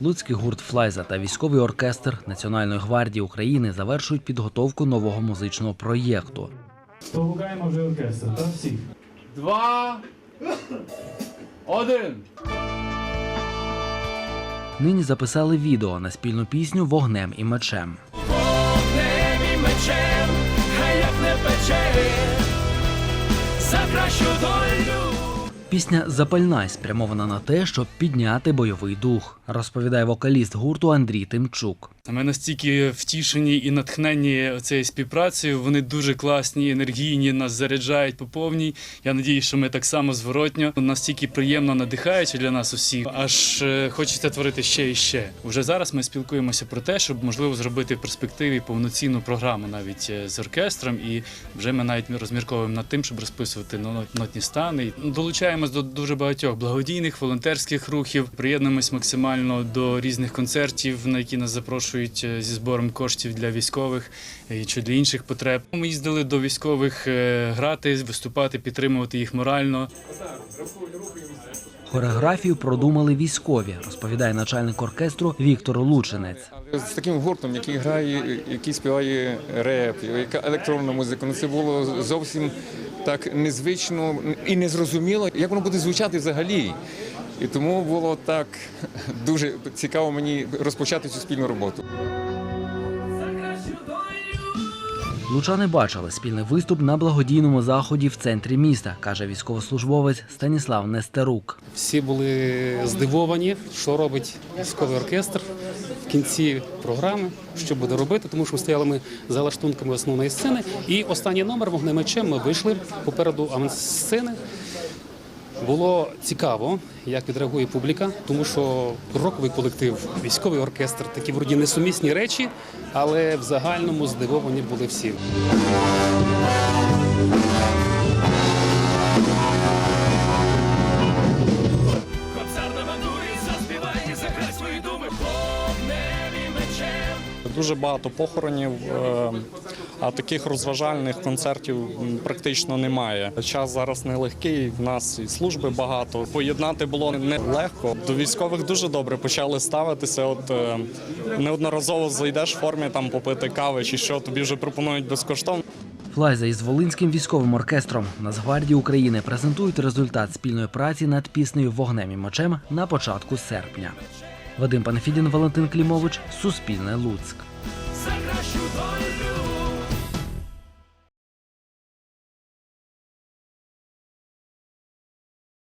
Луцький гурт Флайза та військовий оркестр Національної гвардії України завершують підготовку нового музичного проєкту. Погукаємо вже оркестр, так? Всіх. Два. Один. Нині записали відео на спільну пісню Вогнем і мечем. Вогнем і мечем, хай як не пече, за кращу долю. Пісня запальна спрямована на те, щоб підняти бойовий дух, розповідає вокаліст гурту Андрій Тимчук. Ми настільки втішені і натхнені цією співпрацею. Вони дуже класні, енергійні, нас заряджають по повній. Я надію, що ми так само зворотньо. Настільки приємно надихаюче для нас усіх. Аж е, хочеться творити ще і ще. Уже зараз ми спілкуємося про те, щоб можливо зробити в перспективі повноцінну програму навіть е, з оркестром. І вже ми навіть розмірковуємо над тим, щоб розписувати но- нотні стани. Долучаємось до дуже багатьох благодійних волонтерських рухів. Приєднуємось максимально до різних концертів, на які нас запрошують е, зі збором коштів для військових е, чи для інших потреб. Ми їздили до військових е, грати, виступати, підтримувати їх морально. Хореографію продумали військові, розповідає начальник оркестру Віктор Лучинець. З таким гуртом, який грає, який співає реп, яка електронна музика, ну це було зовсім так незвично і незрозуміло, як воно буде звучати взагалі. І тому було так дуже цікаво мені розпочати цю спільну роботу. Лучани бачили спільний виступ на благодійному заході в центрі міста, каже військовослужбовець Станіслав Нестерук. Всі були здивовані, що робить військовий оркестр в кінці програми, що буде робити, тому що стояли ми за лаштунками основної сцени. І останній номер вогнемечем ми вийшли попереду авансцени. Було цікаво, як відреагує публіка, тому що роковий колектив, військовий оркестр такі вроді несумісні речі, але в загальному здивовані були всі. Дуже багато похоронів, е, а таких розважальних концертів практично немає. Час зараз нелегкий, в нас і служби багато. Поєднати було нелегко. До військових дуже добре почали ставитися. От е, неодноразово зайдеш в формі там попити кави чи що, тобі вже пропонують безкоштовно. Флайза із Волинським військовим оркестром Нацгвардії України презентують результат спільної праці над піснею Вогнем і мечем на початку серпня. Вадим Панфідін, Валентин Клімович, Суспільне Луцьк. За кращу долю.